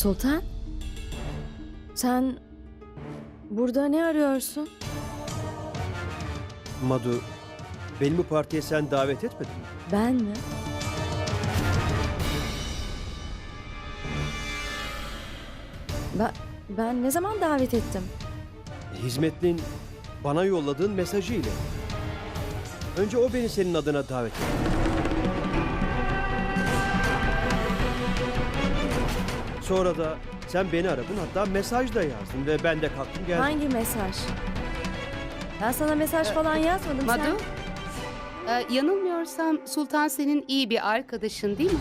Sultan? Sen burada ne arıyorsun? Madu, beni bu partiye sen davet etmedin mi? Ben mi? Ben, ben ne zaman davet ettim? Hizmetlin bana yolladığın mesajı ile. Önce o beni senin adına davet etti. Sonra da sen beni aradın hatta mesaj da yazdın ve ben de kalktım geldim. Hangi mesaj? Ben sana mesaj falan yazmadım. Madu, Sen... e, yanılmıyorsam Sultan senin iyi bir arkadaşın değil mi?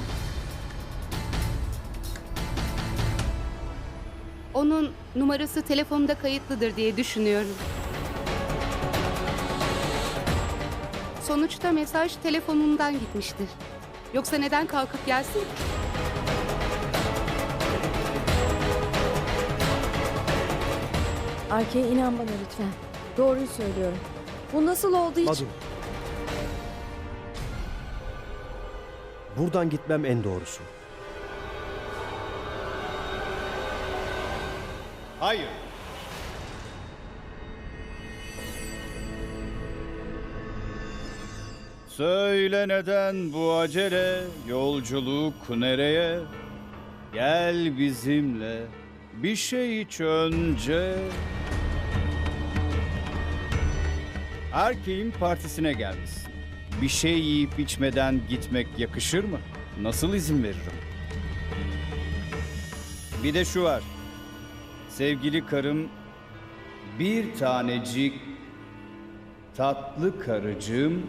Onun numarası telefonumda kayıtlıdır diye düşünüyorum. Sonuçta mesaj telefonundan gitmiştir. Yoksa neden kalkıp gelsin? Arkaya inan bana lütfen. Doğruyu söylüyorum. Bu nasıl oldu hiç? Madu. Buradan gitmem en doğrusu. Hayır. Söyle neden bu acele, yolculuk nereye? Gel bizimle, bir şey iç önce. Erkeğin partisine gelmişsin. Bir şey yiyip içmeden gitmek yakışır mı? Nasıl izin veririm? Bir de şu var. Sevgili karım bir tanecik tatlı karıcığım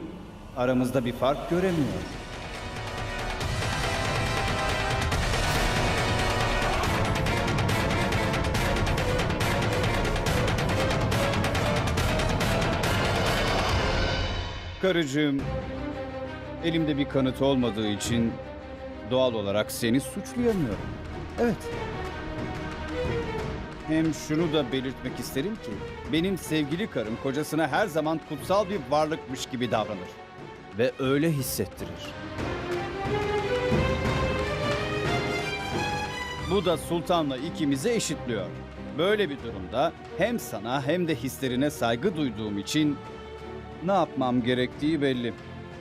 aramızda bir fark göremiyor. Karıcığım, elimde bir kanıt olmadığı için doğal olarak seni suçlayamıyorum. Evet. Hem şunu da belirtmek isterim ki benim sevgili karım kocasına her zaman kutsal bir varlıkmış gibi davranır ve öyle hissettirir. Bu da sultanla ikimizi eşitliyor. Böyle bir durumda hem sana hem de hislerine saygı duyduğum için ne yapmam gerektiği belli.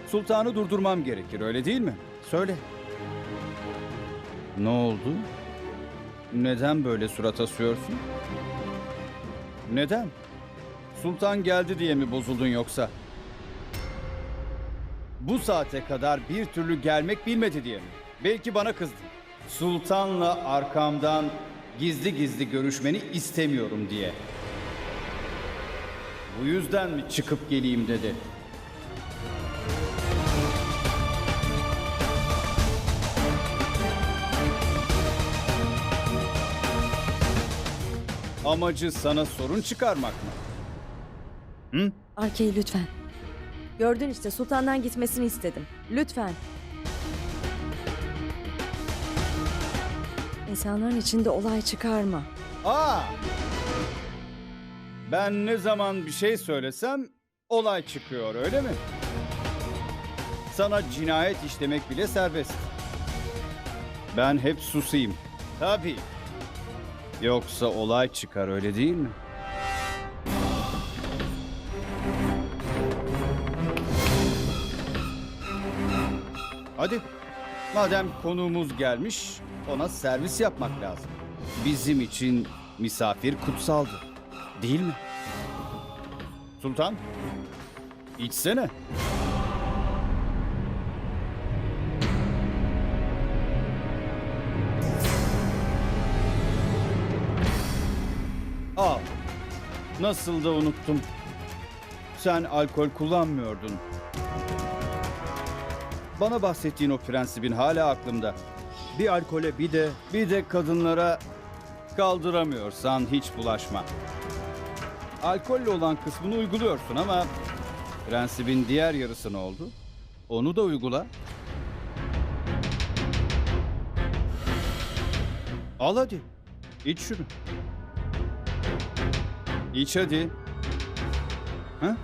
Sultanı durdurmam gerekir öyle değil mi? Söyle. Ne oldu? Neden böyle surat asıyorsun? Neden? Sultan geldi diye mi bozuldun yoksa? Bu saate kadar bir türlü gelmek bilmedi diye mi? Belki bana kızdın. Sultanla arkamdan gizli gizli görüşmeni istemiyorum diye. Bu yüzden mi çıkıp geleyim dedi. Amacı sana sorun çıkarmak mı? Hı? Arkayı lütfen. Gördün işte sultandan gitmesini istedim. Lütfen. İnsanların içinde olay çıkarma. Aa! Ben ne zaman bir şey söylesem olay çıkıyor öyle mi? Sana cinayet işlemek bile serbest. Ben hep susayım. Tabii. Yoksa olay çıkar öyle değil mi? Hadi. Madem konuğumuz gelmiş, ona servis yapmak lazım. Bizim için misafir kutsaldı. Değil mi? Sultan, içsene. Al. Nasıl da unuttum. Sen alkol kullanmıyordun. Bana bahsettiğin o prensibin hala aklımda. Bir alkole bir de Bir de kadınlara kaldıramıyorsan hiç bulaşma. Alkolle olan kısmını uyguluyorsun ama prensibin diğer yarısı ne oldu? Onu da uygula. Al hadi. İç şunu. İç hadi. Ha?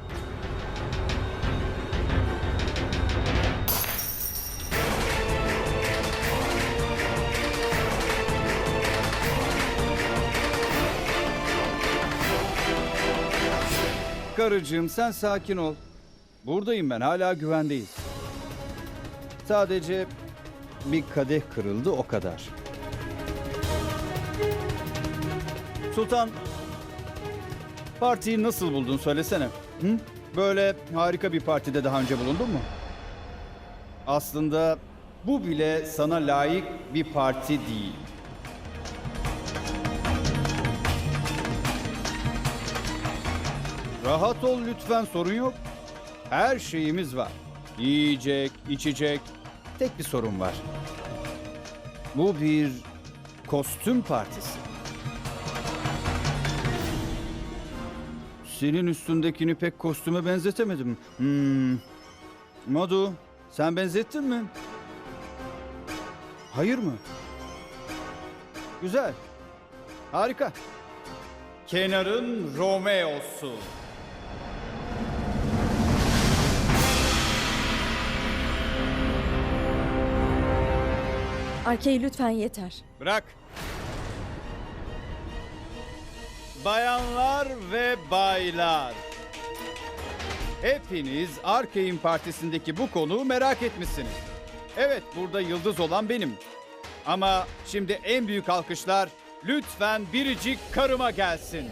Karıcığım sen sakin ol. Buradayım ben hala güvendeyiz. Sadece bir kadeh kırıldı o kadar. Sultan, partiyi nasıl buldun söylesene. Hı? Böyle harika bir partide daha önce bulundun mu? Aslında bu bile sana layık bir parti değil. Rahat ol lütfen sorun yok. Her şeyimiz var. Yiyecek, içecek. Tek bir sorun var. Bu bir kostüm partisi. Senin üstündekini pek kostüme benzetemedim. Hmm. Madu, sen benzettin mi? Hayır mı? Güzel. Harika. Kenar'ın Romeo'su. Arkey lütfen yeter. Bırak. Bayanlar ve baylar. Hepiniz Arkey'in partisindeki bu konuğu merak etmişsiniz. Evet burada yıldız olan benim. Ama şimdi en büyük alkışlar lütfen biricik karıma gelsin.